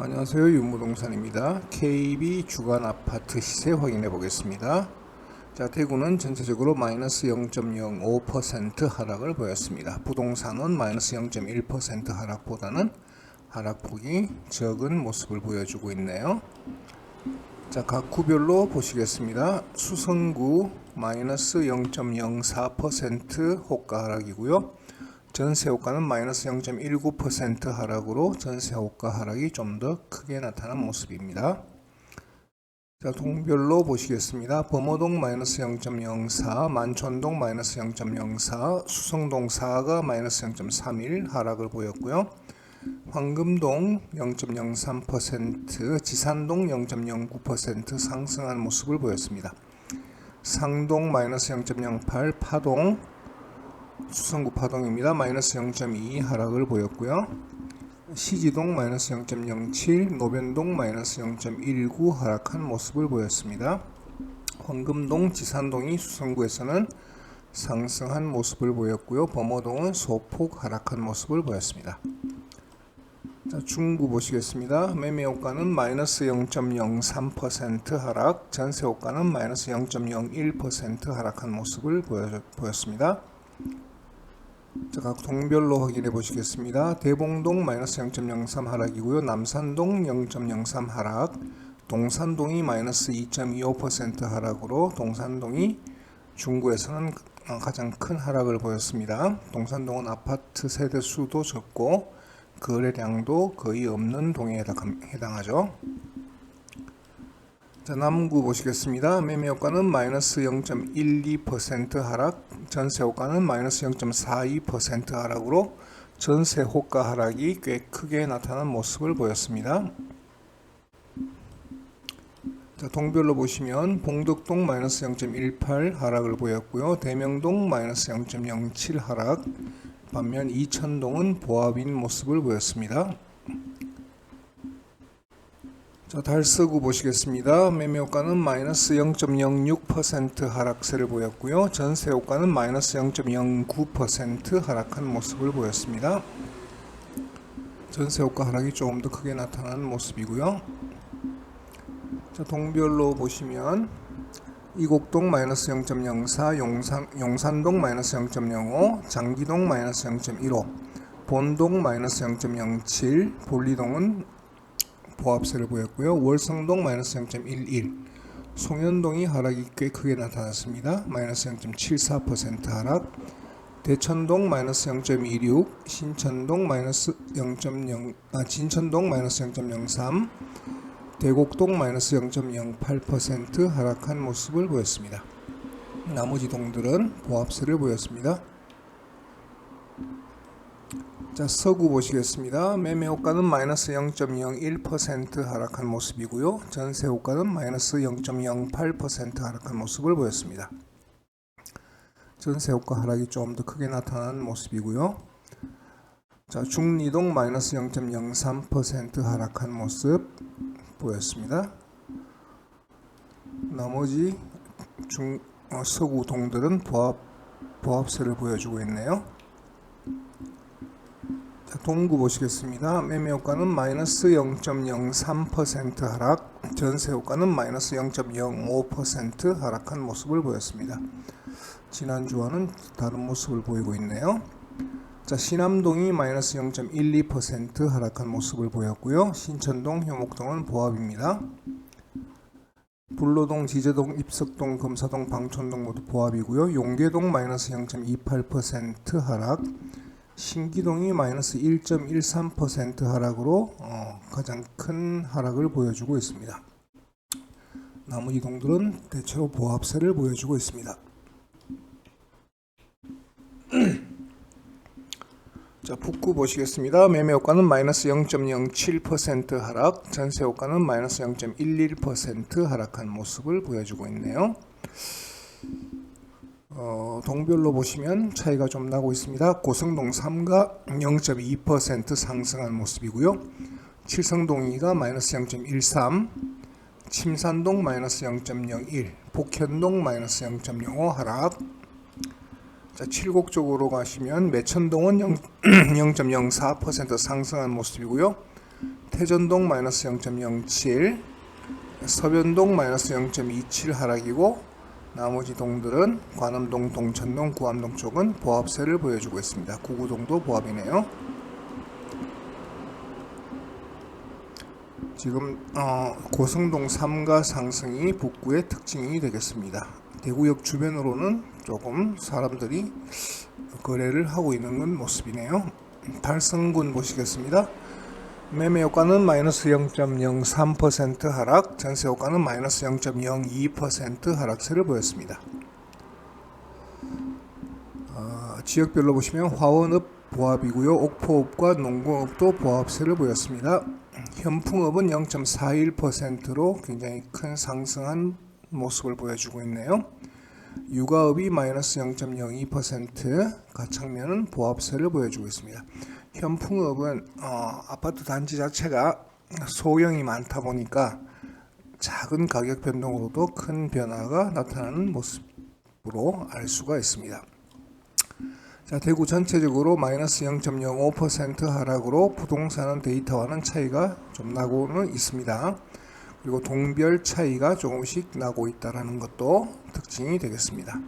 안녕하세요 윤무동산입니다. KB 주간 아파트 시세 확인해 보겠습니다. 자 대구는 전체적으로 마이너스 0.05% 하락을 보였습니다. 부동산은 마이너스 0.1% 하락보다는 하락폭이 적은 모습을 보여주고 있네요. 자 각 구별로 보시겠습니다. 수성구 마이너스 0.04% 호가 하락이고요. 전세 호가는 마이너스 0.19% 하락으로 전세 호가 하락이 좀 더 크게 나타난 모습입니다. 자, 동별로 보시겠습니다. 범어동 마이너스 0.04, 만촌동 마이너스 0.04, 수성동 4가 마이너스 0.31 하락을 보였고요. 황금동 0.03%, 지산동 0.09% 상승한 모습을 보였습니다. 상동 마이너스 0.08, 파동 수성구 파동입니다. 마이너스 0.2 하락을 보였고요. 시지동 마이너스 0.07, 노변동 마이너스 0.19 하락한 모습을 보였습니다. 황금동, 지산동이 수성구에서는 상승한 모습을 보였고요. 범어동은 소폭 하락한 모습을 보였습니다. 자, 중구 보시겠습니다. 매매 호가는 마이너스 0.03% 하락, 전세 호가는 마이너스 0.01% 하락한 모습을 보였습니다. 자, 각 동별로 확인해 보시겠습니다. 대봉동 마이너스 0.03 하락이고요. 남산동 0.03 하락, 동산동이 마이너스 2.25% 하락으로 동산동이 중구에서는 가장 큰 하락을 보였습니다. 동산동은 아파트 세대 수도 적고 거래량도 거의 없는 동에 해당- 해당하죠. 자, 남구 보시겠습니다. 매매 효과는 마이너스 0.12% 하락, 전세 호가는 마이너스 0.42% 하락으로 전세 호가 하락이 꽤 크게 나타난 모습을 보였습니다. 자, 동별로 보시면 봉덕동 마이너스 0.18 하락을 보였고요. 대명동 마이너스 0.07 하락, 반면 이천동은 보합인 모습을 보였습니다. 자, 달서구 보시겠습니다. 매매 효과는 마이너스 0.06% 하락세를 보였고요. 전세 효과는 마이너스 0.09% 하락한 모습을 보였습니다. 전세 효과 하락이 조금 더 크게 나타난 모습이고요. 자, 동별로 보시면 이곡동 마이너스 0.04, 용산, 용산동 마이너스 0.05, 장기동 마이너스 0.15, 본동 마이너스 0.07, 볼리동은 보합세를 보였고요. 월성동 마이너스 0.11, 송현동이 하락이 꽤 크게 나타났습니다. 마이너스 0.74% 하락, 대천동 마이너스 0.26, 신천동 마이너스 0.0, 아 진천동 마이너스 0.03, 대곡동 마이너스 0.08% 하락한 모습을 보였습니다. 나머지 동들은 보합세를 보였습니다. 자, 서구 보시겠습니다. 매매 호가는 마이너스 0.01% 하락한 모습이고요. 전세 호가는 마이너스 0.08% 하락한 모습을 보였습니다. 전세 호가 하락이 좀 더 크게 나타난 모습이고요. 자, 중리동 마이너스 0.03% 하락한 모습 보였습니다. 나머지 중 어, 서구 동들은 보합 보합세를 보여주고 있네요. 자, 동구 보시겠습니다. 매매 효과는 마이너스 0.03% 하락, 전세 효과는 마이너스 0.05% 하락한 모습을 보였습니다. 지난주와는 다른 모습을 보이고 있네요. 자, 신암동이 마이너스 0.12% 하락한 모습을 보였고요. 신천동, 효목동은 보합입니다. 불로동, 지제동, 입석동, 금사동, 방촌동 모두 보합이고요. 용계동 마이너스 0.28% 하락, 신기동이 마이너스 1.13% 하락으로 어, 가장 큰 하락을 보여주고 있습니다. 나머지 동들은 대체로 보합세를 보여주고 있습니다. 자, 북구 보시겠습니다. 매매 효과는 마이너스 0.07% 하락, 전세 효과는 마이너스 0.11% 하락한 모습을 보여주고 있네요. 어, 동별로 보시면 차이가 좀 나고 있습니다. 고성동 3가 0.2% 상승한 모습이고요. 칠성동 2가 마이너스 0.13, 침산동 마이너스 0.01, 복현동 마이너스 0.05 하락. 자, 칠곡 쪽으로 가시면 매천동은 0.04% 상승한 모습이고요. 태전동 마이너스 0.07, 서변동 마이너스 0.27 하락이고 나머지 동들은 관음동, 동천동, 구암동 쪽은 보합세를 보여주고 있습니다. 구구동도 보합이네요. 지금 어, 고성동 3가 상승이 북구의 특징이 되겠습니다. 대구역 주변으로는 조금 사람들이 거래를 하고 있는 건 모습이네요. 달성군 보시겠습니다. 매매 효과는 마이너스 0.03% 하락, 전세 효과는 마이너스 0.02% 하락세를 보였습니다. 어, 지역별로 보시면 화원읍 보합이고요. 옥포읍과 농공읍도 보합세를 보였습니다. 현풍읍은 0.41%로 굉장히 큰 상승한 모습을 보여주고 있네요. 육아읍이 마이너스 0.02%, 가창면은 보합세를 보여주고 있습니다. 현풍읍은 어, 아파트 단지 자체가 소형이 많다 보니까 작은 가격 변동으로도 큰 변화가 나타나는 모습으로 알 수가 있습니다. 자, 대구 전체적으로 마이너스 0.05% 하락으로 부동산은 데이터와는 차이가 좀 나고는 있습니다. 그리고 동별 차이가 조금씩 나고 있다는 것도 특징이 되겠습니다.